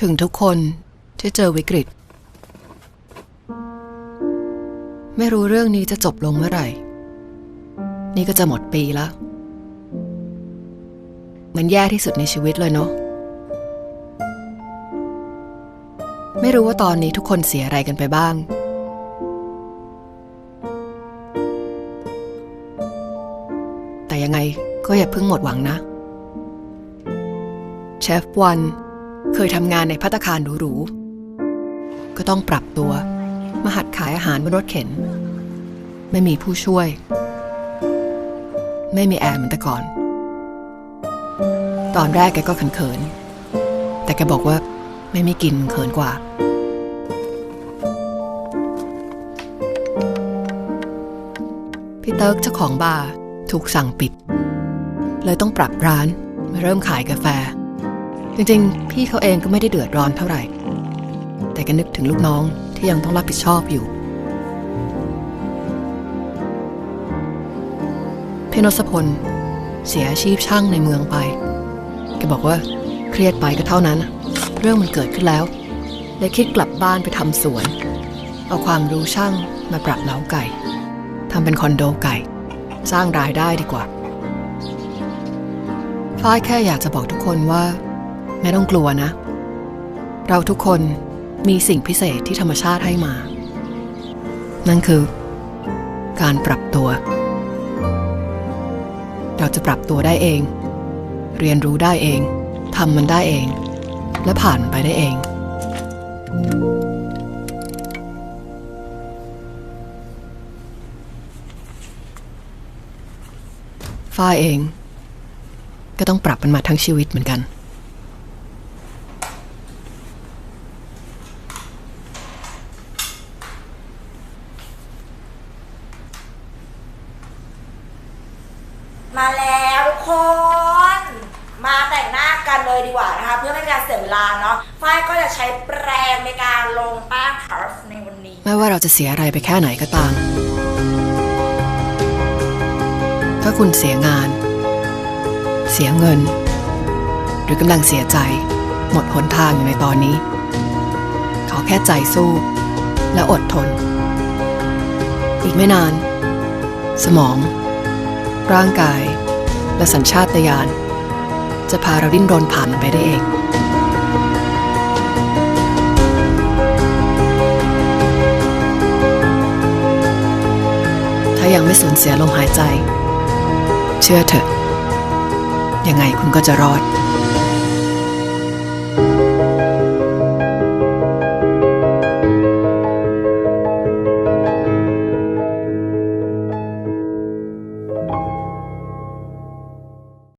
ถึงทุกคนที่เจอวิกฤต ไม่รู้เรื่องนี้จะจบลงเมื่อไหร่ นี่ก็จะหมดปีแล้ว มันแย่ที่สุดในชีวิตเลยเนาะไม่รู้ว่าตอนนี้ทุกคนเสียอะไรกันไปบ้าง แต่ยังไงก็อย่าเพิ่งหมดหวังนะ เชฟวัน เคยทำงานในพัตตาคารหรูๆ ก็ต้องปรับตัว มาหัดขายอาหารบนรถเข็น ไม่มีผู้ช่วย ไม่มีแอร์เหมือนแต่ก่อน ตอนแรกแกก็เขินๆ แต่แกบอกว่าไม่มีกินเขินกว่า พี่เติร์กเจ้าของบาร์ถูกสั่งปิด เลยต้องปรับร้านมาเริ่มขายกาแฟ จริงๆ พี่เขาเองก็ไม่ได้เดือดร้อนเท่าไหร่ แต่ก็นึกถึงลูกน้องที่ยังต้องรับผิดชอบอยู่พี่นศพล เสียอาชีพช่างในเมืองไปแกบอกว่าเครียดไปก็เท่านั้น เรื่องมันเกิดขึ้นแล้วเลยคิดกลับบ้านไปทำสวน เอาความรู้ช่างมาปรับเล้าไก่ทำเป็นคอนโดไก่ สร้างรายได้ดีกว่าฝ้ายแค่อยากจะบอกทุกคนว่า ไม่ต้องกลัวนะ เราทุกคนมีสิ่งพิเศษที่ธรรมชาติให้มา นั่นคือ การปรับตัว เราจะปรับตัวได้เอง เรียนรู้ได้เองทำมันได้เอง และผ่านไปได้เอง ฝ้ายเอง ก็ต้องปรับมันมาทั้งชีวิตเหมือนกัน มาแล้วทุกคน มาแต่งหน้ากันเลยดีกว่านะคะ เพื่อไม่เป็นการเสียเวลาเนาะฝ้ายก็จะใช้แปรงในการลงแป้งพาร์ฟในวันนี้ ไม่ว่าเราจะเสียอะไรไปแค่ไหนก็ตาม ถ้าคุณเสียงาน เสียเงิน หรือกำลังเสียใจ หมดหนทางอยู่ในตอนนี้ ขอแค่ใจสู้ และอดทน อีกไม่นาน สมอง ร่างกาย และสัญชาตญาณจะพาเราดิ้นรนผ่านมันไปได้เอง ถ้ายังไม่สูญเสียลมหายใจ เชื่อเถอะ ยังไงคุณก็จะรอด